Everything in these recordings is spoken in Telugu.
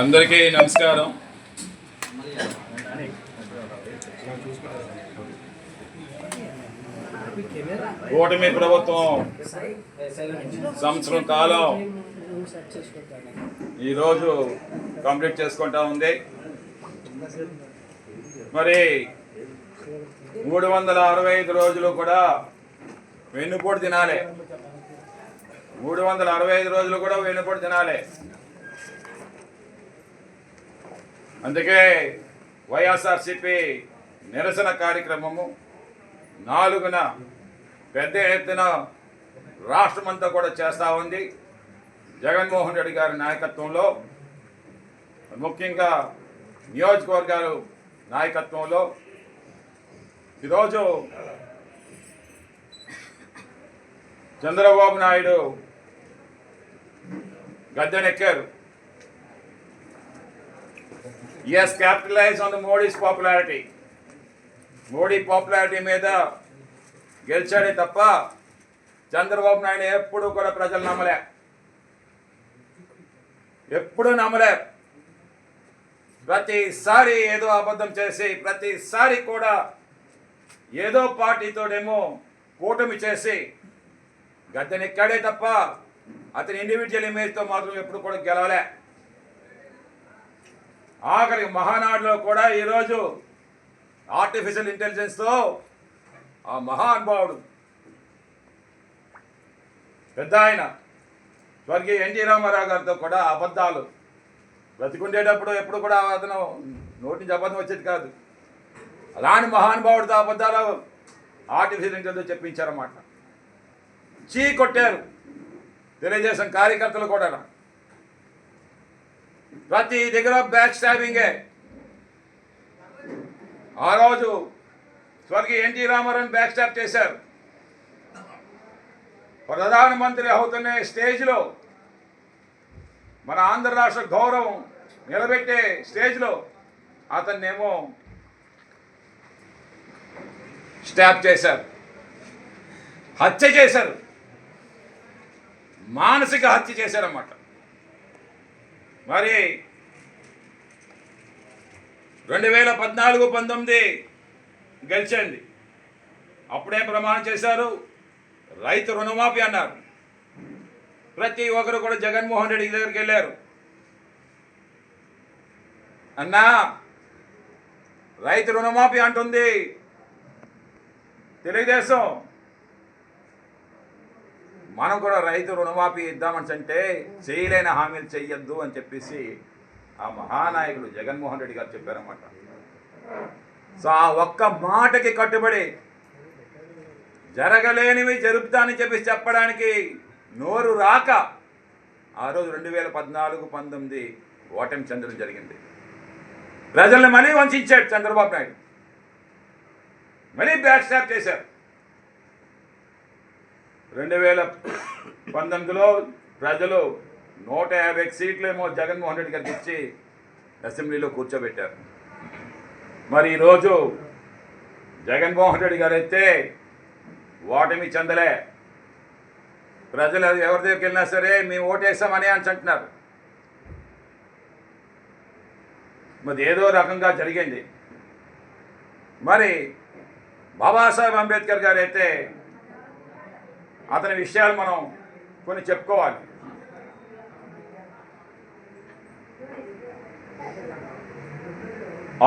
అందరికీ నమస్కారం. కూటమి ప్రభుత్వం సంవత్సరం కాలం ఈరోజు కంప్లీట్ చేసుకుంటా ఉంది. మరి మూడు వందల అరవై ఐదు రోజులు కూడా వెన్నుపోటు తినాలి. మూడు వందల అరవై ఐదు రోజులు కూడా వెన్నుపోటు తినాలి. అందుకే వైఎస్ఆర్సిపి నిరసన కార్యక్రమము నాలుగున పెద్ద ఎత్తున రాష్ట్రమంతా కూడా చేస్తూ ఉంది. జగన్మోహన్ రెడ్డి గారి నాయకత్వంలో ముఖ్యంగా నియోజకవర్గాలు నాయకత్వంలో. ఈరోజు Chandrababu Naidu గద్దెనెక్కారు. As capitalize on the Modi's popularity Modi popularity మీద గెలిచాడే తప్ప చంద్రబాబు నాయుడు ఎప్పుడు కూడా ప్రజలు నమ్మలే. ఎప్పుడు నమ్మలే. ప్రతిసారి ఏదో అబద్ధం చేసి ప్రతిసారి కూడా ఏదో పార్టీతోడేమో కూటమి చేసి గద్దెనెక్కాడే తప్ప అతని ఇండివిజువల్ ఇమేజ్తో మాత్రం ఎప్పుడు కూడా గెలవలే. ఆఖరి మహానాడులో కూడా ఈరోజు ఆర్టిఫిషియల్ ఇంటెలిజెన్స్తో ఆ మహానుభావుడు పెద్ద ఆయన స్వర్గీయ ఎన్టీ రామారావు గారితో కూడా అబద్ధాలు బ్రతికుండేటప్పుడు ఎప్పుడు కూడా అతను నోటి నుంచి అబద్ధం వచ్చేది కాదు. అలాంటి మహానుభావుడితో అబద్ధాలు ఆర్టిఫిషియల్ ఇంటెలిజెన్స్ చెప్పించారన్నమాట. చీ కొట్టారు తెలియజేసిన కార్యకర్తలు కూడా ప్రతి దగ్గర బ్యాక్ స్టాబింగే ఆ రోజు స్వర్గీయ ఎన్టీ రామారావు బ్యాక్ స్టాప్ చేశారు. ప్రధానమంత్రి అవుతున్న స్టేజ్లో మన ఆంధ్ర రాష్ట్ర గౌరవం నిలబెట్టే స్టేజ్లో అతన్నేమో స్టాప్ చేశారు. హత్య చేశారు. మానసిక హత్య చేశారన్నమాట. మరి రెండు వేల పద్నాలుగు పంతొమ్మిది గెలిచింది అప్పుడే ప్రమాణం చేశారు. రైతు రుణమాఫీ అన్నారు. ప్రతి ఒక్కరు కూడా జగన్మోహన్ రెడ్డి దగ్గరికి వెళ్ళారు. అన్నా రైతు రుణమాఫీ అంటుంది. తెలుగుదేశం మనం కూడా రైతు రుణమాఫీ ఇద్దామని అంటే చేయలేని హామీలు చెయ్యొద్దు అని చెప్పేసి ఆ మహానాయకుడు జగన్మోహన్ రెడ్డి గారు చెప్పారన్నమాట. సో ఆ ఒక్క మాటకి కట్టుబడి జరగలేనివి జరుపుతానని చెప్పి చెప్పడానికి నోరు రాక ఆ రోజు రెండు వేల పద్నాలుగు పంతొమ్మిది ఓటమి చెందడం జరిగింది. ప్రజల్ని మళ్ళీ వంచాడు చంద్రబాబు నాయుడు. మళ్ళీ బ్యాక్ స్టాప్ చేశారు. రెండు వేల పంతొమ్మిదిలో ప్రజలు నూట యాభై సీట్లు ఏమో జగన్మోహన్ రెడ్డి గారికి ఇచ్చి అసెంబ్లీలో కూర్చోబెట్టారు. మరి ఈరోజు జగన్మోహన్ రెడ్డి గారు అయితే ఓటమి చెందలే. ప్రజలు ఎవరి దగ్గరికి వెళ్ళినా సరే మేము ఓటేసామని అని అంటున్నారు. మరి ఏదో రకంగా జరిగింది. మరి బాబాసాహెబ్ అంబేద్కర్ గారు అయితే అతని విషయాలు మనం కొన్ని చెప్పుకోవాలి.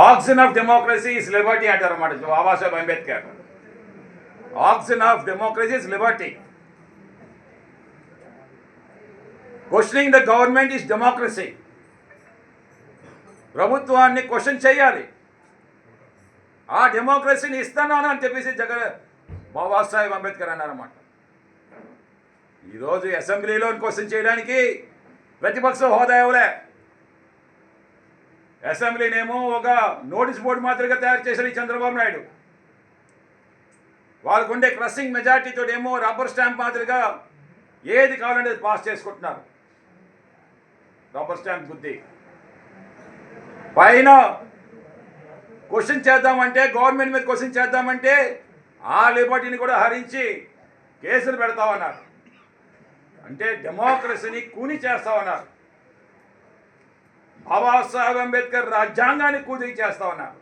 Oxygen of democracy is liberty అంటారు అన్నమాట Babasaheb Ambedkar. Oxygen of democracy is liberty questioning the government is democracy ప్రభుత్వాన్ని క్వశ్చన్ చేయాలి. ఆ డెమోక్రసీని ఇస్తాను అని చెప్పేసి జగన్ బాబాసాహెబ్ అంబేద్కర్ అన్నారన్నమాట. ఈరోజు అసెంబ్లీలో క్వశ్చన్ చేయడానికి ప్రతిపక్ష హోదా ఇవ్వలే అసెంబ్లీనేమో ఒక నోటీస్ బోర్డు మాదిరిగా తయారు చేశారు ఈ చంద్రబాబు నాయుడు. వాళ్ళకు ఉండే క్రషింగ్ మెజార్టీతో ఏమో రబ్బర్ స్టాంప్ మాదిరిగా ఏది కావాలంటే పాస్ చేసుకుంటున్నారు. రబ్బర్ స్టాంప్ బుద్ధి. పైన క్వశ్చన్ చేద్దామంటే గవర్నమెంట్ మీద క్వశ్చన్ చేద్దామంటే ఆ లిబర్టీని కూడా హరించి కేసులు పెడతామన్నారు. అంటే డెమోక్రసీని కూని చేస్తామన్నారు బాబాసాహెబ్ అంబేద్కర్ రాజ్యాంగాన్ని కూతురి చేస్తా ఉన్నారు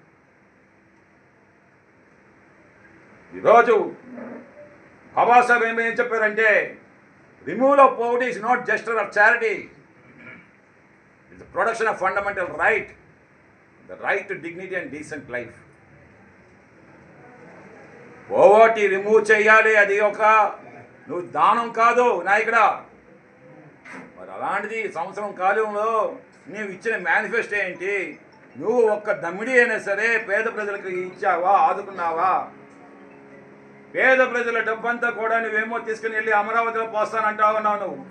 ఈరోజు బాబాసాహెబ్ ఏం ఏం చెప్పారంటే removal of poverty is not just of charity it's production of fundamental right the right to dignity and decent life poverty remove చేయాలి అది ఒక నువ్వు దానం కాదు నాయకుడా. మరి అలాంటిది సంవత్సరం కాలంలో నీవు ఇచ్చిన మేనిఫెస్టో ఏంటి? నువ్వు ఒక్క దమ్మిడి అయినా సరే పేద ప్రజలకు ఇచ్చావా ఆదుకున్నావా? పేద ప్రజల డబ్బంతా కూడా నువ్వేమో తీసుకుని వెళ్ళి అమరావతిలో పోస్తానంటావు అన్నావు నువ్వు?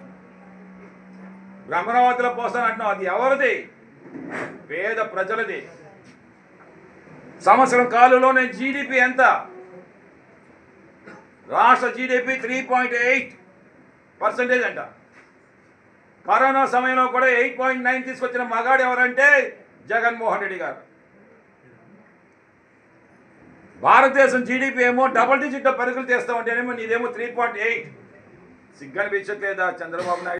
అమరావతిలో పోస్తానంటున్నావు అది ఎవరిది? పేద ప్రజలది. సంవత్సరం కాలంలో నేను జీడిపి ఎంత? రాష్ట్ర GDP three point eight percentage అంట. కరోనా సమయంలో కూడా ఎయిట్ పాయింట్ నైన్ తీసుకొచ్చిన మగాడు ఎవరంటే జగన్మోహన్ రెడ్డి గారు. భారతదేశం జీడిపి ఏమో డబల్ డిజిట్ పరుగులు తీస్తామంటేనేమో నీదేమో త్రీ పాయింట్ ఎయిట్ సిగ్గనిపించట్లేదా చంద్రబాబు నాయుడు?